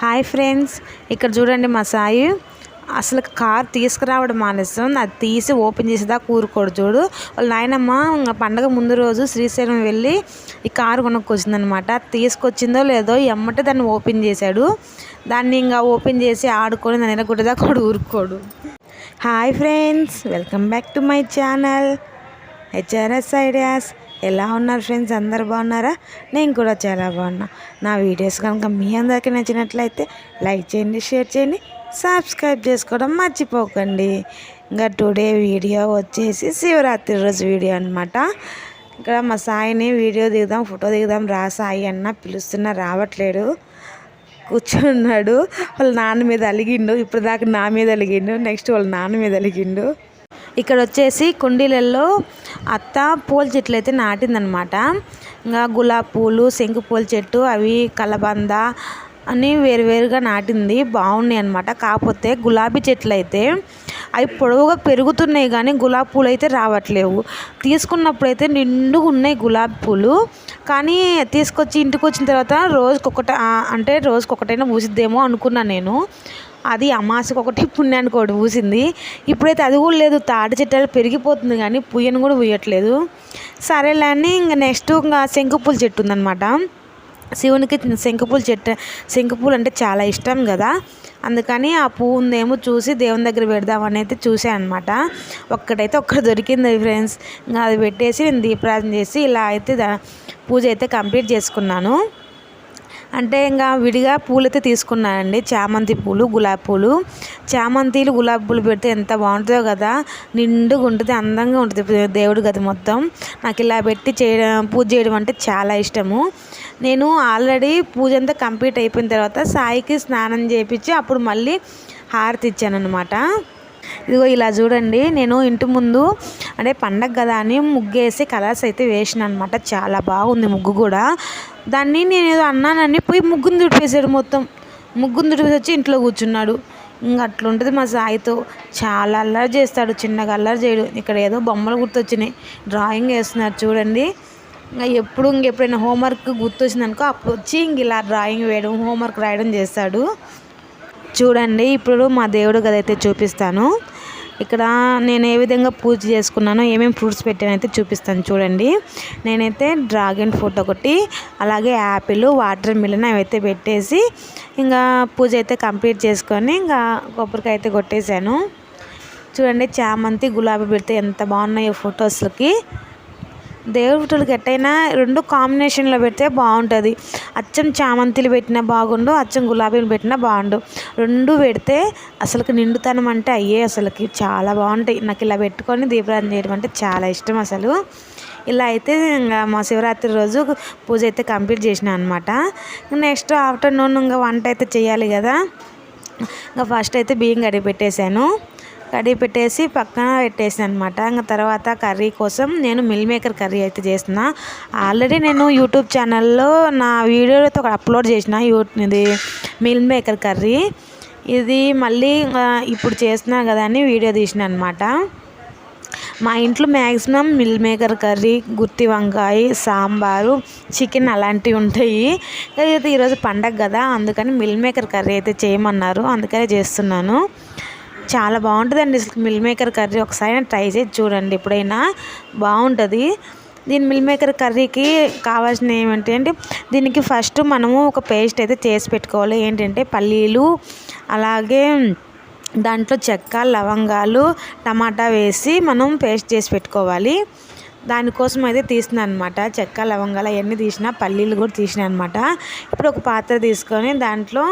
Hi friends ఇక్కడ చూడండి మా సాయి. అసలు కార్ తీసుకురావడం మానేస్తాం. అది తీసి ఓపెన్ చేసేదా కూరుకోడు చూడు. వాళ్ళ నాయనమ్మ పండగ ముందు రోజు శ్రీశైలం వెళ్ళి ఈ కారు కొనుక్కొచ్చిందనమాట తీసుకొచ్చిందో లేదో ఎమ్మటే దాన్ని ఓపెన్ చేశాడు. దాన్ని ఇంకా ఓపెన్ చేసి ఆడుకొని దాని ఎనగొట్టదా కూడా ఊరుకోడు. Hi friends welcome back to my channel. HRS ideas. ఎలా ఉన్నారు ఫ్రెండ్స్? అందరు బాగున్నారా? నేను కూడా చాలా బాగున్నా. నా వీడియోస్ కనుక మీ అందరికీ నచ్చినట్లయితే లైక్ చేయండి షేర్ చేయండి సబ్స్క్రైబ్ చేసుకోవడం మర్చిపోకండి. ఇంకా టుడే వీడియో వచ్చేసి శివరాత్రి రోజు వీడియో అనమాట ఇక్కడ మా సాయిని వీడియో దిగుదాం ఫోటో దిగుదాం రా సాయి అన్న పిలుస్తున్నా రావట్లేడు. కూర్చున్నాడు. వాళ్ళ నాన్న మీద అలిగిండు. ఇప్పుడు దాకా నా మీద అలిగిండు. నెక్స్ట్ వాళ్ళ నాన్న మీద అలిగిండు. ఇక్కడ వచ్చేసి కుండీలలో అత్త పూల చెట్లు అయితే నాటిందనమాట. ఇంకా గులాబీ పూలు శంకు పూల చెట్టు అవి కలబంద అని వేరువేరుగా నాటింది. బాగున్నాయి అనమాట కాకపోతే గులాబీ చెట్లు అయితే అవి పొడవుగా పెరుగుతున్నాయి కానీ గులాబీ పూలు అయితే రావట్లేవు. తీసుకున్నప్పుడు అయితే నిండుగా ఉన్నాయి గులాబీ పూలు. కానీ తీసుకొచ్చి ఇంటికి వచ్చిన తర్వాత రోజుకొకట అంటే రోజుకొకటైనా పూసిద్దేమో అనుకున్నాను నేను. అది అమాసకు ఒకటి పుణ్యానికి ఒకటి పూసింది. ఇప్పుడైతే అది కూడా లేదు తాటి చెట్టు పెరిగిపోతుంది కానీ పుయ్యను కూడా పూయట్లేదు. సరేలే అని ఇంకా నెక్స్ట్ ఇంకా శంకుపూల చెట్టు ఉందన్నమాట. శివునికి శంకుపూల చెట్టు శంకుపూలు అంటే చాలా ఇష్టం కదా. అందుకని ఆ పువ్వు ఉందేమో చూసి దేవుని దగ్గర పెడదామని అయితే చూసాను అనమాట ఒక్కటైతే ఒక్కటి దొరికింది ఫ్రెండ్స్ ఇంకా అది పెట్టేసి నేను దీపరాజన చేసి ఇలా అయితే పూజ అయితే కంప్లీట్ చేసుకున్నాను. అంటే ఇంకా విడిగా పూలైతే తీసుకున్నానండి. చామంతి పూలు గులాబీ పూలు. చామంతిలు గులాబీ పూలు పెడితే ఎంత బాగుంటుందో కదా. నిండుగా ఉంటుంది అందంగా ఉంటుంది దేవుడి గది మొత్తం. నాకు ఇలా పెట్టి చేయడం పూజ చేయడం అంటే చాలా ఇష్టము. నేను ఆల్రెడీ పూజ అంతా కంప్లీట్ అయిపోయిన తర్వాత సాయికి స్నానం చేయించి అప్పుడు మళ్ళీ హారతి ఇచ్చాను అనమాట ఇదిగో ఇలా చూడండి నేను ఇంటి ముందు అంటే పండగ కదా అని ముగ్గేసి కలర్స్ అయితే వేసిన అనమాట చాలా బాగుంది ముగ్గు కూడా. దాన్ని నేను ఏదో అన్నానని పోయి ముగ్గుని తుడిపేశాడు మొత్తం. ముగ్గుని తుడిపేసి వచ్చి ఇంట్లో కూర్చున్నాడు. ఇంకా అట్లుంటుంది మా సాయితో. చాలా అల్లరి చేస్తాడు చిన్నగా అల్లరి చేయడు. ఇక్కడ ఏదో బొమ్మలు గుర్తొచ్చినాయి. డ్రాయింగ్ వేస్తున్నారు చూడండి. ఇంకా ఎప్పుడు ఇంకెప్పుడైనా హోంవర్క్ గుర్తొచ్చిందనుకో అప్పుడు వచ్చి ఇంక ఇలా డ్రాయింగ్ వేయడం హోంవర్క్ రాయడం చేస్తాడు. చూడండి ఇప్పుడు మా దేవుడు గదైతే చూపిస్తాను. ఇక్కడ నేను ఏ విధంగా పూజ చేసుకున్నానో ఏమేమి ఫ్రూట్స్ పెట్టానైతే చూపిస్తాను చూడండి. నేనైతే డ్రాగన్ ఫ్రూట్ ఒకటి అలాగే యాపిల్ వాటర్ మిలన్ అవైతే పెట్టేసి ఇంకా పూజ అయితే కంప్లీట్ చేసుకొని ఇంకా కొబ్బరికాయ అయితే కొట్టేశాను. చూడండి చామంతి గులాబీ పెడితే ఎంత బాగున్నాయో ఫొటోస్లకి. దేవుడికి గట్టయినా రెండు కాంబినేషన్లో పెడితే బాగుంటుంది. అచ్చం చామంతిలు పెట్టినా బాగుండు అచ్చం గులాబీలు పెట్టినా బాగుండు. రెండు పెడితే అసలుకి నిండుతనం అంటే అయ్యే అసలుకి చాలా బాగుంటాయి. నాకు ఇలా పెట్టుకొని దీపారాధన చేయడం అంటే చాలా ఇష్టం అసలు. ఇలా అయితే ఇంకా మా శివరాత్రి రోజు పూజ అయితే కంప్లీట్ చేసిన అనమాట నెక్స్ట్ ఆఫ్టర్నూన్ ఇంకా వంట అయితే చేయాలి కదా. ఇంకా ఫస్ట్ అయితే బియ్యం కడిగి పెట్టేశాను. కడిగి పెట్టేసి పక్కన పెట్టేసాను అనమాట ఇంకా తర్వాత కర్రీ కోసం నేను మిల్ మేకర్ కర్రీ అయితే చేస్తున్నా. ఆల్రెడీ నేను యూట్యూబ్ ఛానల్లో నా వీడియోతో అప్లోడ్ చేసిన యూ ఇది మిల్ మేకర్ కర్రీ. ఇది మళ్ళీ ఇప్పుడు చేస్తున్నా కదా అని వీడియో తీసిన అనమాట మా ఇంట్లో మ్యాక్సిమం మిల్ మేకర్ కర్రీ గుత్తి వంకాయ సాంబారు చికెన్ అలాంటివి ఉంటాయి. అయితే ఈరోజు పండగ కదా అందుకని మిల్ మేకర్ కర్రీ అయితే చేయమన్నారు. అందుకనే చేస్తున్నాను. చాలా బాగుంటుందండి మిల్ మేకర్ కర్రీ. ఒకసారి ట్రై చేసి చూడండి ఎప్పుడైనా. బాగుంటుంది. దీని మిల్ మేకర్ కర్రీకి కావాల్సిన ఏమంటే అంటే దీనికి ఫస్ట్ మనము ఒక పేస్ట్ అయితే చేసి పెట్టుకోవాలి. ఏంటంటే పల్లీలు అలాగే దాంట్లో చెక్క లవంగాలు టమాటా వేసి మనం పేస్ట్ చేసి పెట్టుకోవాలి. దానికోసం అయితే తీసిన అనమాట చెక్క లవంగాలు అవన్నీ తీసిన పల్లీలు కూడా తీసిన అనమాట ఇప్పుడు ఒక పాత్ర తీసుకొని దాంట్లో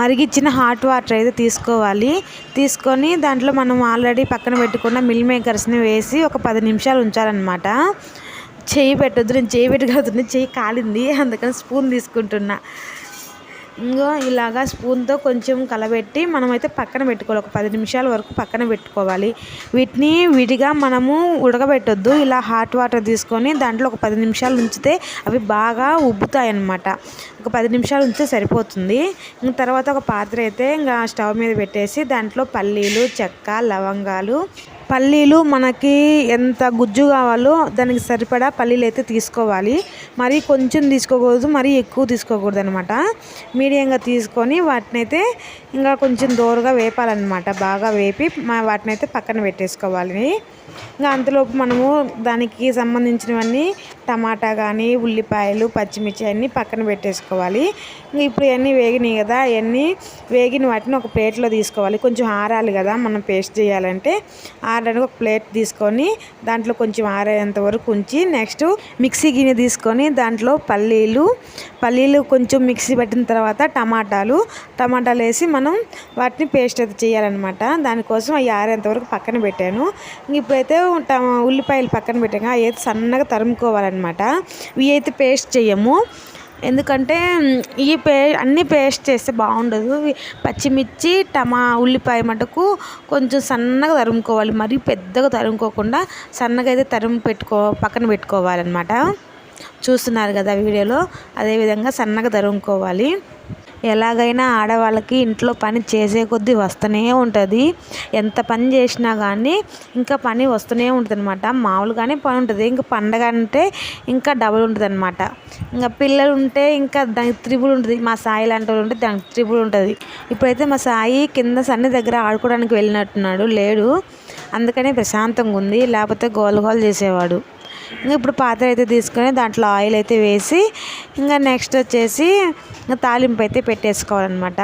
మరిగిచ్చిన హాట్ వాటర్ అయితే తీసుకోవాలి. తీసుకొని దాంట్లో మనం ఆల్రెడీ పక్కన పెట్టుకున్న మిల్ మేకర్స్ని వేసి ఒక పది నిమిషాలు ఉంచాలన్నమాట. చేయి పెట్టొద్దు నేను చెయ్యి పెట్టి చేయి చెయ్యి కాలింది అందుకని స్పూన్ తీసుకుంటున్నా. ఇంకో ఇలాగా స్పూన్తో కొంచెం కలబెట్టి మనమైతే పక్కన పెట్టుకోవాలి. ఒక పది నిమిషాల వరకు పక్కన పెట్టుకోవాలి. వీటిని విడిగా మనము ఉడకబెట్టొద్దు. ఇలా హాట్ వాటర్ తీసుకొని దాంట్లో ఒక పది నిమిషాలు ఉంచితే అవి బాగా ఉబ్బుతాయి అన్నమాట ఒక పది నిమిషాలు ఉంచితే సరిపోతుంది. తర్వాత ఒక పాత్ర అయితే ఇంకా స్టవ్ మీద పెట్టేసి దాంట్లో పల్లీలు చెక్క లవంగాలు పల్లీలు మనకి ఎంత గుజ్జు కావాలో దానికి సరిపడా పల్లీలు అయితే తీసుకోవాలి. మరీ కొంచెం తీసుకోకూడదు మరీ ఎక్కువ తీసుకోకూడదు అనమాట మీడియంగా తీసుకొని వాటిని అయితే ఇంకా కొంచెం దోరగా వేపాలన్నమాట. బాగా వేపి వాటిని అయితే పక్కన పెట్టేసుకోవాలి. ఇంకా అంతలోపు మనము దానికి సంబంధించినవన్నీ టమాటా కానీ ఉల్లిపాయలు పచ్చిమిర్చి అన్నీ పక్కన పెట్టేసుకోవాలి. ఇంకా ఇప్పుడు ఇవన్నీ వేగినాయి కదా అవన్నీ వేగిన వాటిని ఒక ప్లేట్లో తీసుకోవాలి. కొంచెం ఆరాలి కదా మనం పేస్ట్ చేయాలంటే. ఆరడానికి ఒక ప్లేట్ తీసుకొని దాంట్లో కొంచెం ఆరేంత వరకు ఉంచి నెక్స్ట్ మిక్సీ గిన్నె తీసుకొని దాంట్లో పల్లీలు పల్లీలు కొంచెం మిక్సీ పెట్టిన తర్వాత టమాటాలు టమాటాలు వేసి మనం వాటిని పేస్ట్ అయితే చేయాలన్నమాట. దానికోసం అవి ఆరేంత వరకు పక్కన పెట్టాను. ఇప్పుడైతే ఉల్లిపాయలు పక్కన పెట్టాను అవి అయితే సన్నగా అనమాట ఇవి అయితే పేస్ట్ చేయము ఎందుకంటే ఈ పే అన్నీ పేస్ట్ చేస్తే బాగుండదు. పచ్చిమిర్చి టమా ఉల్లిపాయ మటుకు కొంచెం సన్నగా తరుముకోవాలి. మరీ పెద్దగా తరుముకోకుండా సన్నగా అయితే తరుము పెట్టుకో పక్కన పెట్టుకోవాలన్నమాట. చూస్తున్నారు కదా వీడియోలో? అదేవిధంగా సన్నగా తరుముకోవాలి. ఎలాగైనా ఆడవాళ్ళకి ఇంట్లో పని చేసే కొద్దీ వస్తూనే ఉంటుంది. ఎంత పని చేసినా కానీ ఇంకా పని వస్తూనే ఉంటుంది అనమాట మామూలుగానే పని ఉంటుంది. ఇంకా పండగ అంటే ఇంకా డబుల్ ఉంటుంది అనమాట ఇంకా పిల్లలు ఉంటే ఇంకా దానికి త్రిబుల్ ఉంటుంది. మా సాయి లాంటి వాళ్ళు ఉంటే దానికి త్రిబుల్ ఉంటుంది. ఇప్పుడైతే మా సాయి కింద సన్ని దగ్గర ఆడుకోవడానికి వెళ్ళినట్టున్నాడు. లేడు. అందుకనే ప్రశాంతంగా ఉంది లేకపోతే గోల గోల చేసేవాడు. ఇప్పుడు పాత్ర అయితే తీసుకొని దాంట్లో ఆయిల్ అయితే వేసి ఇంకా నెక్స్ట్ వచ్చేసి ఇంకా తాలింపు అయితే పెట్టేసుకోవాలన్నమాట.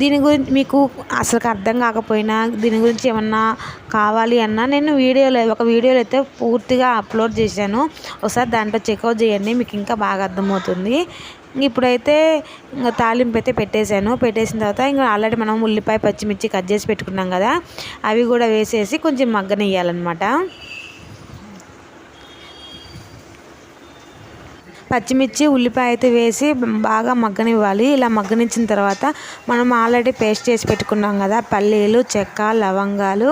దీని గురించి మీకు అసలు అర్థం కాకపోయినా దీని గురించి ఏమన్నా కావాలి అన్నా నేను వీడియోలో ఒక వీడియోలో అయితే పూర్తిగా అప్లోడ్ చేశాను. ఒకసారి దాంట్లో చెక్అవుట్ చేయండి మీకు ఇంకా బాగా అర్థమవుతుంది. ఇప్పుడైతే ఇంకా తాలింపు అయితే పెట్టేశాను. పెట్టేసిన తర్వాత ఇంకా ఆల్రెడీ మనం ఉల్లిపాయ పచ్చిమిర్చి కట్ చేసి పెట్టుకున్నాం కదా అవి కూడా వేసేసి కొంచెం మగ్గనియ్యాలన్నమాట. పచ్చిమిర్చి ఉల్లిపాయ అయితే వేసి బాగా మగ్గనివ్వాలి. ఇలా మగ్గనిచ్చిన తర్వాత మనం ఆల్రెడీ పేస్ట్ చేసి పెట్టుకున్నాం కదా పల్లీలు చెక్క లవంగాలు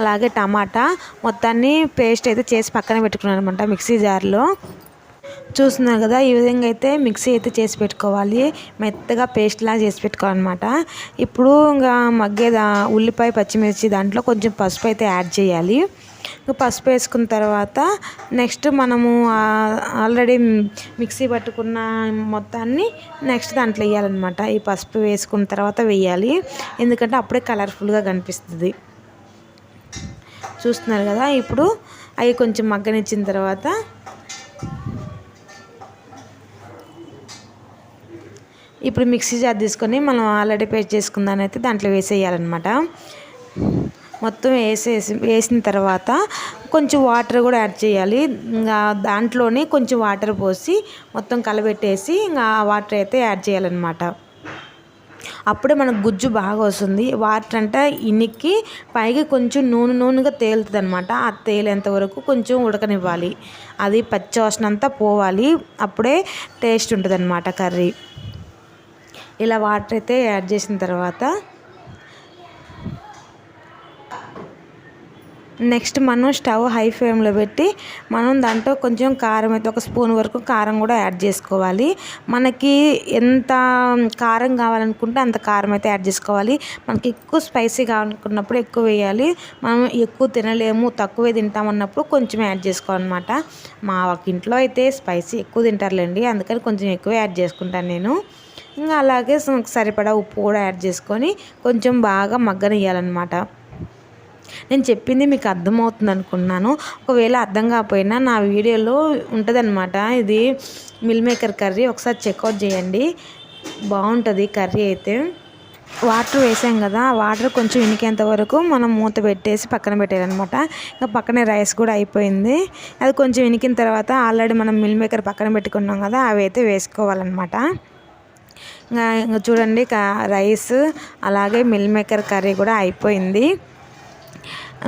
అలాగే టమాటా. మొత్తాన్ని పేస్ట్ అయితే చేసి పక్కన పెట్టుకున్నాను అనమాట మిక్సీ జార్లో. చూస్తున్నారు కదా ఈ విధంగా అయితే మిక్సీ అయితే చేసి పెట్టుకోవాలి. మెత్తగా పేస్ట్లా చేసి పెట్టుకోవాలన్నమాట ఇప్పుడు ఇంకా మగ్గేదా ఉల్లిపాయ పచ్చిమిర్చి దాంట్లో కొంచెం పసుపు అయితే యాడ్ చేయాలి. పసుపు వేసుకున్న తర్వాత నెక్స్ట్ మనము ఆల్రెడీ మిక్సీ పట్టుకున్న మొత్తాన్ని నెక్స్ట్ దాంట్లో వేయాలన్నమాట. ఈ పసుపు వేసుకున్న తర్వాత వేయాలి. ఎందుకంటే అప్పుడే కలర్ఫుల్గా కనిపిస్తుంది. చూస్తున్నారు కదా ఇప్పుడు అవి కొంచెం మగ్గనిచ్చిన తర్వాత ఇప్పుడు మిక్సీ జార్ తీసుకొని మనం ఆల్రెడీ పేస్ట్ చేసుకుందానైతే దాంట్లో వేసేయాలన్నమాట. మొత్తం వేసేసి వేసిన తర్వాత కొంచెం వాటర్ కూడా యాడ్ చేయాలి. ఇంకా దాంట్లోనే కొంచెం వాటర్ పోసి మొత్తం కలబెట్టేసి ఇంకా వాటర్ అయితే యాడ్ చేయాలన్నమాట. అప్పుడే మనకు గుజ్జు బాగా వస్తుంది. వాటర్ అంటే ఇనికి పైకి కొంచెం నూనె నూనెగా తేలుతుంది అనమాట ఆ తేలేంత వరకు కొంచెం ఉడకనివ్వాలి. అది పచ్చి వాసన పోవాలి. అప్పుడే టేస్ట్ ఉంటుంది అనమాట కర్రీ. ఇలా వాటర్ అయితే యాడ్ చేసిన తర్వాత నెక్స్ట్ మనం స్టవ్ హై ఫ్లేమ్లో పెట్టి మనం దాంట్లో కొంచెం కారం అయితే ఒక స్పూన్ వరకు కారం కూడా యాడ్ చేసుకోవాలి. మనకి ఎంత కారం కావాలనుకుంటే అంత కారం అయితే యాడ్ చేసుకోవాలి. మనకి ఎక్కువ స్పైసీ కావాలనుకున్నప్పుడు ఎక్కువ వేయాలి. మనం ఎక్కువ తినలేము తక్కువే తింటామన్నప్పుడు కొంచెం యాడ్ చేసుకోవాలన్నమాట. మా ఒక ఇంట్లో అయితే స్పైసీ ఎక్కువ తింటారులేండి అందుకని కొంచెం ఎక్కువ యాడ్ చేసుకుంటాను నేను. ఇంకా అలాగే సరిపడా ఉప్పు కూడా యాడ్ చేసుకొని కొంచెం బాగా మగ్గనియ్యాలన్నమాట. నేను చెప్పింది మీకు అర్థమవుతుంది అనుకున్నాను. ఒకవేళ అర్థం కాకపోయినా నా వీడియోలో ఉంటుందన్నమాట. ఇది మిల్ మేకర్ కర్రీ. ఒకసారి చెక్అవుట్ చేయండి. బాగుంటుంది కర్రీ అయితే. వాటర్ వేసాం కదా వాటర్ కొంచెం ఇనికేంత వరకు మనం మూత పెట్టేసి పక్కన పెట్టారనమాట ఇంకా పక్కనే రైస్ కూడా అయిపోయింది. అది కొంచెం ఇనికిన తర్వాత ఆల్రెడీ మనం మిల్ మేకర్ పక్కన పెట్టుకున్నాం కదా అవి అయితే వేసుకోవాలన్నమాట. ఇంకా చూడండి రైస్ అలాగే మిల్ మేకర్ కర్రీ కూడా అయిపోయింది.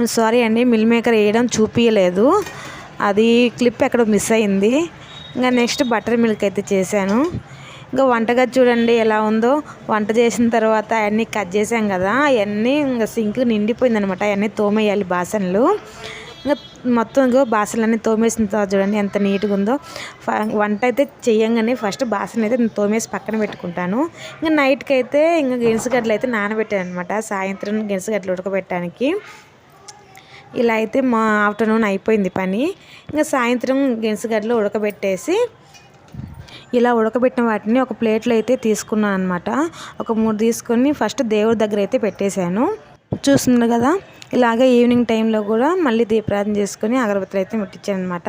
సారీ అండి మిల్ మేకర్ వేయడం చూపించలేదు అది క్లిప్ ఎక్కడ మిస్ అయింది. ఇంకా నెక్స్ట్ బటర్ మిల్క్ అయితే చేశాను. ఇంకా వంటగది చూడండి ఎలా ఉందో. వంట చేసిన తర్వాత అవన్నీ కట్ చేసాం కదా అవన్నీ ఇంకా సింక్ నిండిపోయింది అనమాట అవన్నీ తోమేయాలి బాసనలు. ఇంకా మొత్తం ఇంకో బాసనలన్నీ తోమేసిన తర్వాత చూడండి ఎంత నీట్గా ఉందో. ఫ- వంట అయితే చేయంగానే ఫస్ట్ బాసన అయితే నేను తోమేసి పక్కన పెట్టుకుంటాను. ఇంకా నైట్కి అయితే ఇంకా గెనుసుగడ్డలు అయితే నానబెట్టాను అనమాట సాయంత్రం గెనుసుగడ్డలు ఉడకబెట్టడానికి. ఇలా అయితే మా ఆఫ్టర్నూన్ అయిపోయింది పని. ఇంకా సాయంత్రం గెనుసుగడ్డలు ఉడకబెట్టేసి ఇలా ఉడకబెట్టిన వాటిని ఒక ప్లేట్లో అయితే తీసుకున్నాను అనమాట ఒక మూడు తీసుకొని ఫస్ట్ దేవుడి దగ్గర అయితే పెట్టేశాను. చూస్తున్నారు కదా ఇలాగే ఈవినింగ్ టైంలో కూడా మళ్ళీ దీపారాధన చేసుకొని అగరబత్తులు అయితే ముట్టించాను అనమాట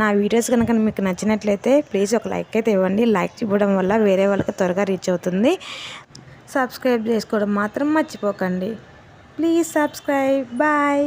నా వీడియోస్ కనుక మీకు నచ్చినట్లయితే ప్లీజ్ ఒక లైక్ అయితే ఇవ్వండి. లైక్ ఇవ్వడం వల్ల వేరే వాళ్ళకి త్వరగా రీచ్ అవుతుంది. సబ్స్క్రైబ్ చేసుకోవడం మాత్రం మర్చిపోకండి. Please subscribe. బాయ్.